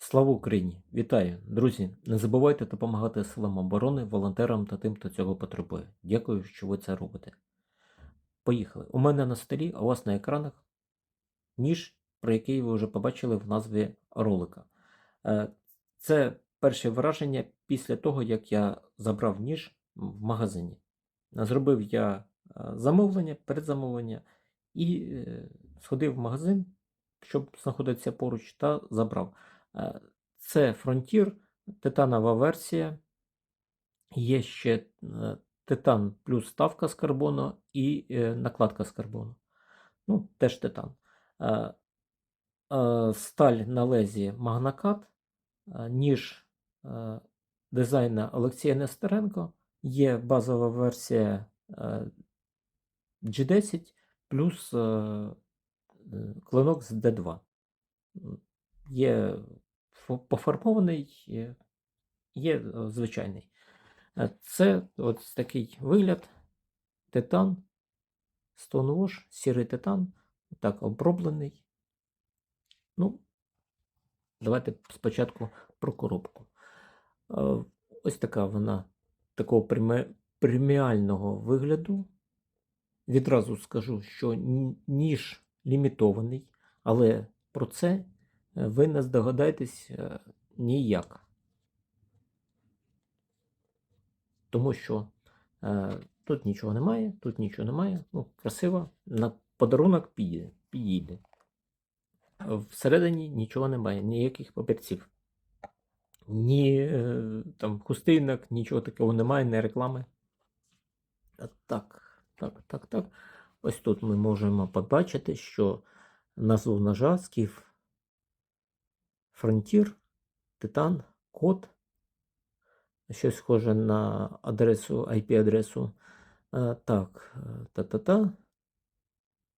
Слава Україні! Вітаю, друзі! Не забувайте допомагати силам оборони, волонтерам та тим, хто цього потребує. Дякую, що ви це робите. Поїхали. У мене на столі, а у вас на екранах ніж, про який ви вже побачили в назві ролика. Е, Це перше враження після того, як я забрав ніж в магазині. Зробив я е, замовлення, передзамовлення і е, сходив в магазин, щоб знаходитися поруч, та забрав. Е, Це Frontier, титанова версія. Є ще е, титан плюс ставка з карбону і е, накладка з карбону. Ну, теж титан. Сталь на лезі Магнакат, ніж дизайна Олексія Нестеренко. Є базова версія е, G10 плюс клинок з D2. Є пофарбований, є, е, звичайний. Е, Це от такий вигляд. Титан, Stonewash, сірий титан, так оброблений. Ну, давайте спочатку про коробку. Е, Ось така вона такого преміального вигляду. Відразу скажу, що ніж лімітований, але про це ви не здогадаєтесь е, ніяк. Тому що е, тут нічого немає, тут нічого немає. Ну, красиво. На подарунок підійде. підійде. Е, Всередині нічого немає, ніяких папірців. Ні е, там хустинок, нічого такого немає, не реклами. Так, так, так, так. Ось тут ми можемо побачити, що назву ножа скіф Frontier, Титан, код. Щось схоже на адресу, IP-адресу. Е, Так, е, та-та-та.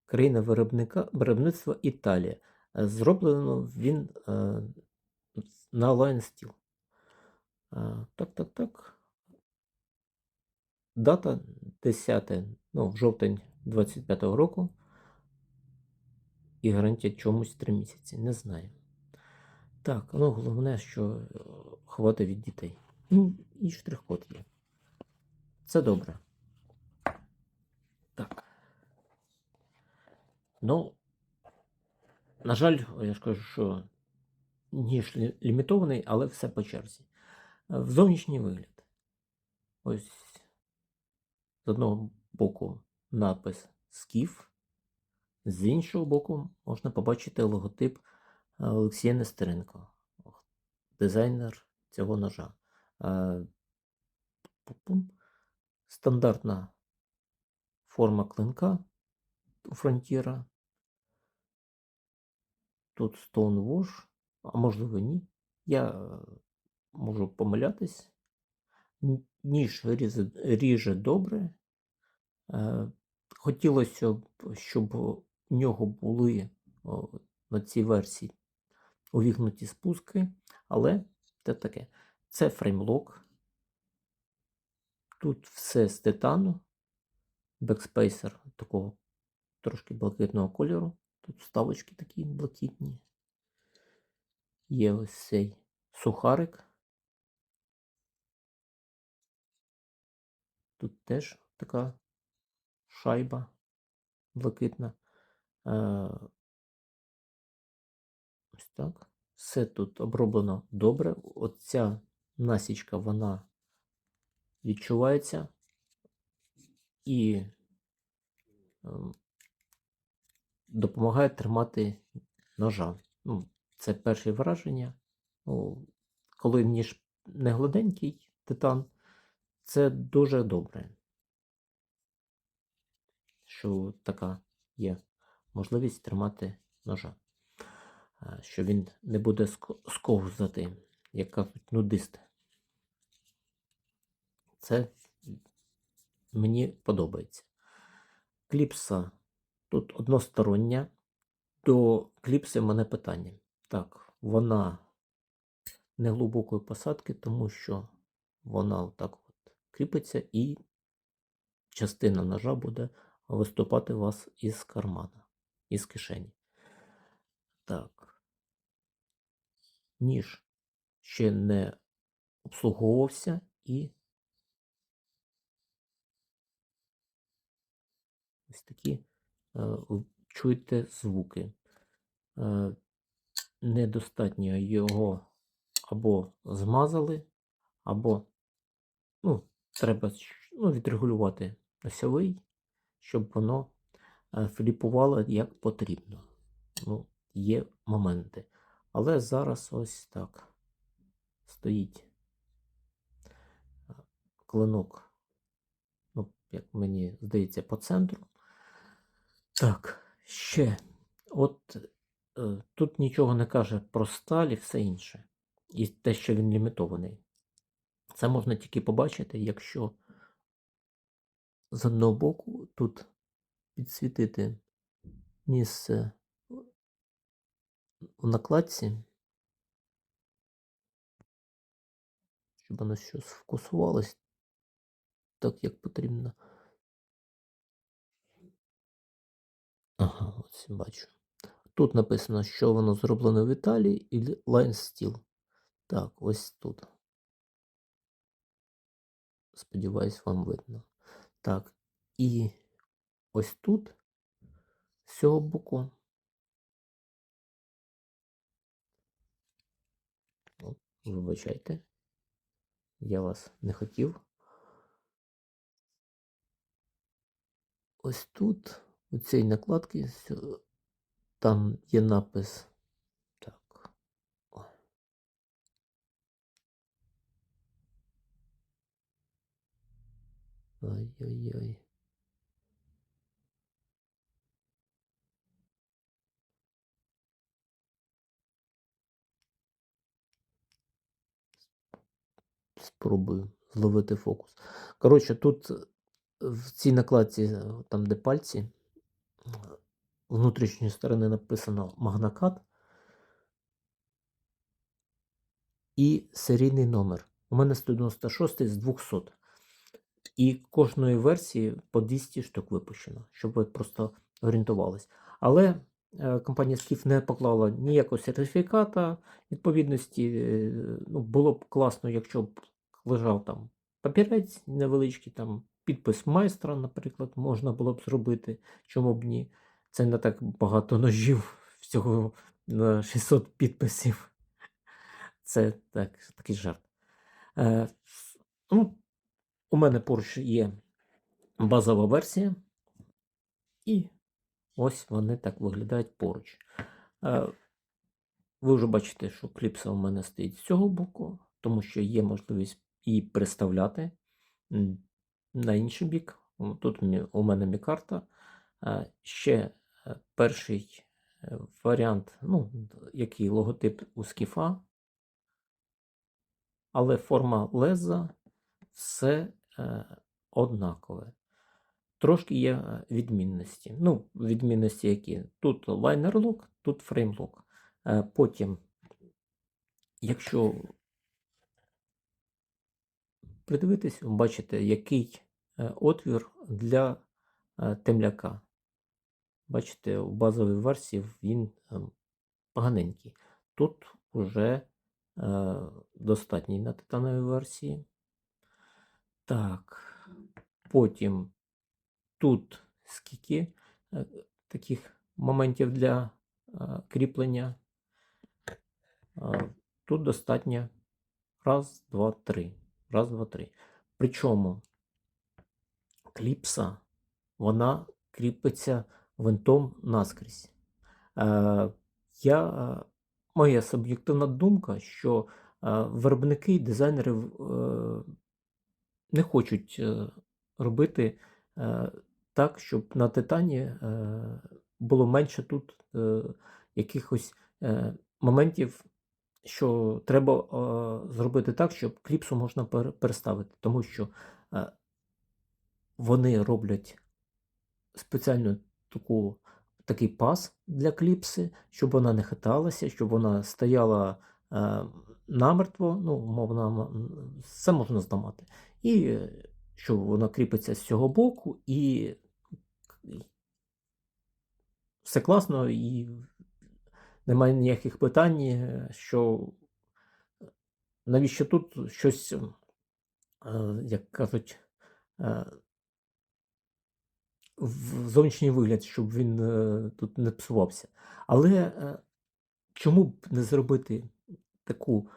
Країна виробника, виробництва Італія. Е, Зроблено він на Lion Steel. Так, так, так. Дата 10, ну, жовтень 25-го року. І гарантія чомусь 3 місяці. Не знаю. Так, ну головне, що е, хватить від дітей. Ну, і штрих-код є. Це добре. Так. Ну, на жаль, я ж кажу, що ніж лімітований, але все по черзі. Е, В зовнішній вигляд. Ось з одного боку напис Скіф, з іншого боку можна побачити логотип Олексія Нестеренко, дизайнер цього ножа. Стандартна форма клинка у фронтіра. Тут Stonewash, а можливо ні. Я е, можу помилятись. Ніж ріже, ріже добре. Е, Хотілося б, щоб у нього були на цій версії увігнуті спуски, але це таке. Це фреймлок. Тут все з титану. Бекспейсер такого трошки блакитного кольору. Тут вставочки такі блакитні. Є ось цей сухарик. Тут теж така шайба блакитна. Так. Все тут оброблено добре. Оця насічка, вона відчувається. І ем, допомагає тримати ножа. Ну, це перше враження. Ну, коли ніж не гладенький титан, це дуже добре. Що така є можливість тримати ножа. Що він не буде сковзати, як кажуть нудисти. Це мені подобається. Кліпса тут одностороння. До кліпси в мене питання. Так, вона не глибокої посадки, тому що вона отак от кріпиться і частина ножа буде виступати у вас із кармана, із кишені. Так. Ніж ще не обслуговувався і ось такі е, чуєте звуки. Е, недостатньо його або змазали, або ну, треба ну, відрегулювати осьовий, щоб воно е, фліпувало як потрібно. Ну, є моменти. Але зараз ось так стоїть клинок, ну, як мені здається, по центру. Так, ще. От е, тут нічого не каже про сталь і все інше. І те, що він лімітований. Це можна тільки побачити, якщо з одного боку тут підсвітити місце в накладці, щоб воно щось сфокусувалось так, як потрібно. Ага, ось бачу. Тут написано, що воно зроблено в Італії і Line Steel. Так, ось тут. Сподіваюсь, вам видно. Так, і ось тут, з цього боку. О, Вибачайте. Я вас не хотів. Ось тут, у цій накладці, там є напис. Так. О. Ой-ой-ой. Спробую зловити фокус. Коротше, тут е, в цій накладці, е, там де пальці, е, внутрішньої сторони написано Магнакат і серійний номер. У мене 196 з 200. І кожної версії по 200 штук випущено, щоб ви просто орієнтувались. Але компанія Skif не поклала ніякого сертифіката відповідності. Ну, було б класно, якщо б лежав там папірець невеличкий, там підпис майстра, наприклад, можна було б зробити. Чому б ні? Це не так багато ножів, всього на 600 підписів. Це так, такий жарт. Е, ну, у мене поруч є базова версія, і ось вони так виглядають поруч. Е, Ви вже бачите, що кліпса у мене стоїть з цього боку, тому що є можливість її переставляти на інший бік. Тут у мене мікарта. Е, Ще е, перший е, варіант, ну, який логотип у скіфа, але форма леза все однакове. Трошки є відмінності. Ну, відмінності які? Тут лайнер-лок, тут фрейм-лок. Потім, якщо придивитись, ви бачите, який е, отвір для е, темляка. Бачите, у базовій версії він е, поганенький. Тут вже е, достатній на титановій версії. Так, потім тут скільки таких моментів для кріплення. Тут достатньо раз, два, три. Раз, два, три. Причому кліпса, вона кріпиться винтом наскрізь. Е, я, моя суб'єктивна думка, що е, виробники і дизайнери е, не хочуть робити так, щоб на титані було менше тут якихось моментів, що треба е, зробити так, щоб кліпсу можна пер- переставити, тому що е, вони роблять спеціальну таку, такий пас для кліпси, щоб вона не хиталася, щоб вона стояла е, намертво, ну, умовно, м, все можна зламати. І що вона кріпиться з цього боку, і все класно, і немає ніяких питань, е, що навіщо тут щось, е, як кажуть, е, в зовнішній вигляд, щоб він тут не псувався. Але чому б не зробити таку,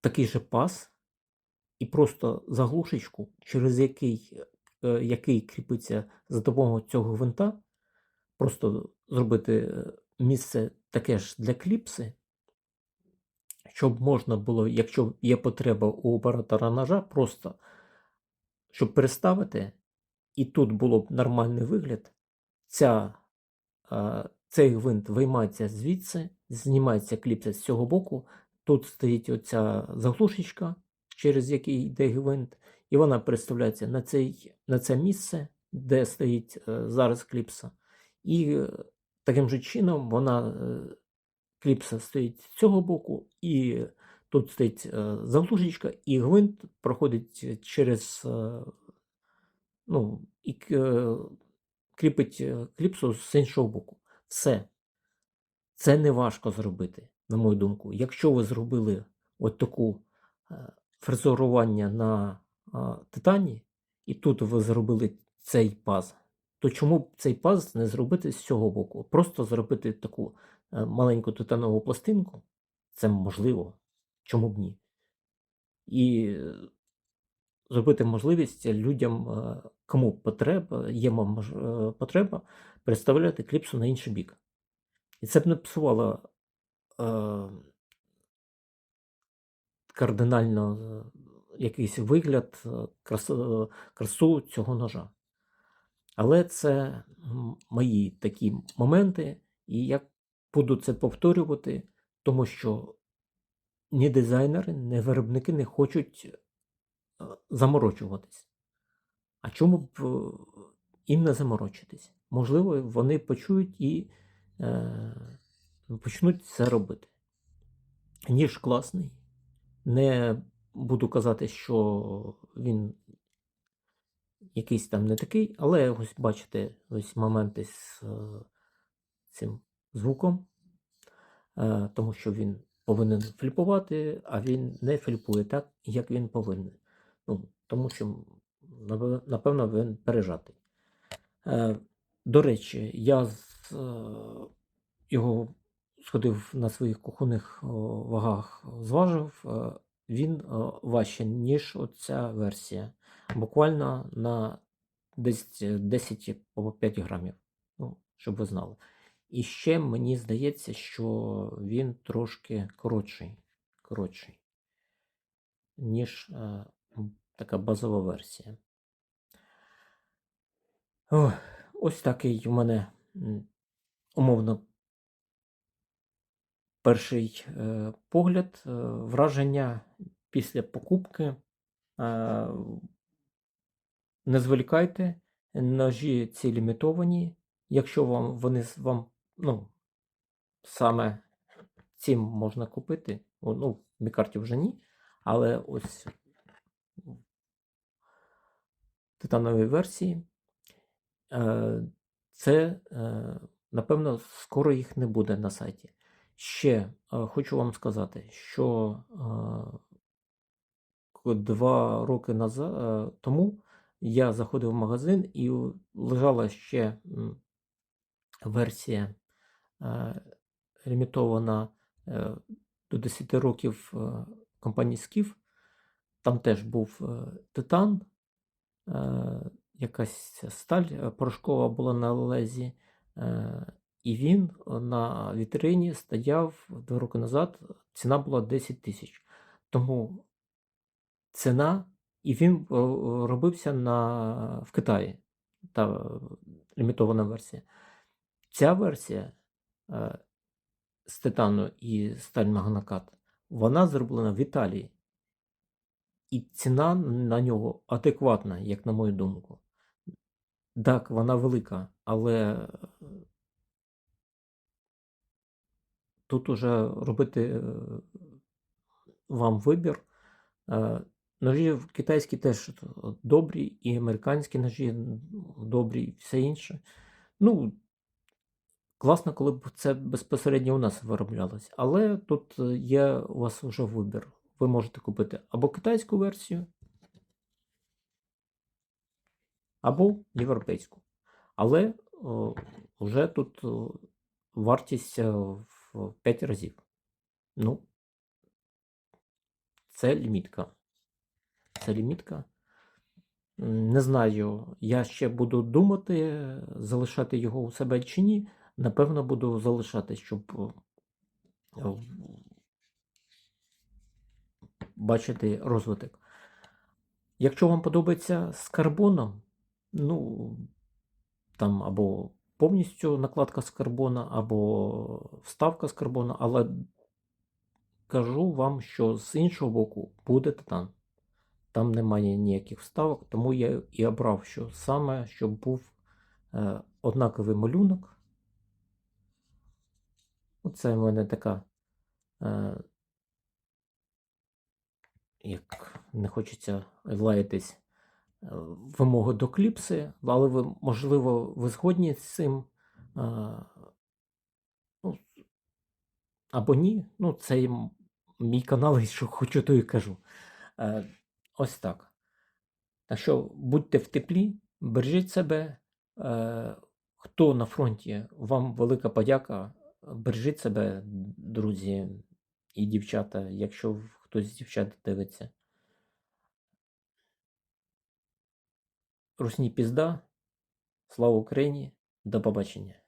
такий же пас і просто заглушечку, через який, який кріпиться за допомогою цього гвинта, просто зробити місце таке ж для кліпси, щоб можна було, якщо є потреба у оператора ножа, просто щоб переставити, і тут було б нормальний вигляд, ця, цей гвинт виймається звідси, знімається кліпса з цього боку, тут стоїть оця заглушечка, через який йде гвинт, і вона переставляється на, цей, на це місце, де стоїть е, зараз кліпса. І е, таким же чином вона е, кліпса стоїть з цього боку, і тут стоїть е, заглушечка, і гвинт проходить через, е, ну, і кріпить кліпсу з іншого боку. Все. Це не важко зробити, на мою думку. Якщо ви зробили от таку фрезерування на титані, і тут ви зробили цей паз, то чому б цей паз не зробити з цього боку? Просто зробити таку е, маленьку титанову пластинку, це можливо, чому б ні? І е, зробити можливість людям, е, кому потреба, є потреба, переставляти кліпсу на інший бік. І це б не псувало е, кардинально якийсь вигляд, красу, красу цього ножа. Але це мої такі моменти, і я буду це повторювати, тому що ні дизайнери, ні виробники не хочуть е, заморочуватись. А чому б е, їм не заморочитись? Можливо, вони почують і е, почнуть це робити. Ніж класний. Не буду казати, що він якийсь там не такий, але ось бачите, ось моменти з е, цим звуком, е, тому що він повинен фліпувати, а він не фліпує так, як він повинен. Ну, тому що, напевно, він пережатий. Е, До речі, я його сходив на своїх кухонних вагах, зважив. Він важче, ніж оця версія. Буквально на десь 10 або 5 грамів. Ну, щоб ви знали. І ще мені здається, що він трошки коротший, коротший ніж е, така базова версія. Ох, ось такий у мене умовно перший е, погляд, е, враження після покупки. Е, не зволікайте, ножі ці лімітовані. Якщо вам вони вам, ну, саме цим можна купити, ну, в мікарті вже ні, але ось титановій версії. Е, Це, е, напевно, скоро їх не буде на сайті. Ще е, хочу вам сказати, що два роки назад, тому я заходив в магазин і лежала ще версія е, лімітована е, до 10 років е, компанії Скіф. Там теж був титан, якась сталь порошкова була на лезі, і він на вітрині стояв два роки назад. Ціна була 10 тисяч. Тому ціна, і він е, робився на, в Китаї, та е, лімітована версія. Ця версія е, з титану і сталь Магнакат, вона зроблена в Італії. І ціна на нього адекватна, як на мою думку. Так, вона велика, але е, тут уже робити е, вам вибір. Ножі китайські теж добрі, і американські ножі добрі, і все інше. Ну, класно, коли б це безпосередньо у нас вироблялось. Але тут е, є у вас вже вибір. ви можете купити або китайську версію, або європейську. Але о, вже тут о, вартість е, в 5 разів. Ну, це лімітка. Це лімітка. Не знаю, я ще буду думати, залишати його у себе чи ні. Напевно, буду залишати, щоб е, бачити розвиток. Якщо вам подобається з карбоном, ну, там або повністю накладка з карбона, або вставка з карбона, але кажу вам, що з іншого боку буде титан. Там немає ніяких вставок, тому я і обрав, що саме, щоб був е, однаковий малюнок. Оце в мене така, е, як не хочеться лаятись, е, вимоги до кліпси, але ви, можливо, ви згодні з цим. е, ну, або ні. Ну, це мій канал, і що хочу, то і кажу. Е, ось так. Так що будьте в теплі, бережіть себе. Е, хто на фронті, вам велика подяка. Бережіть себе, друзі і дівчата, якщо хтось з дівчат дивиться. Русні пізда. Слава Україні! До побачення!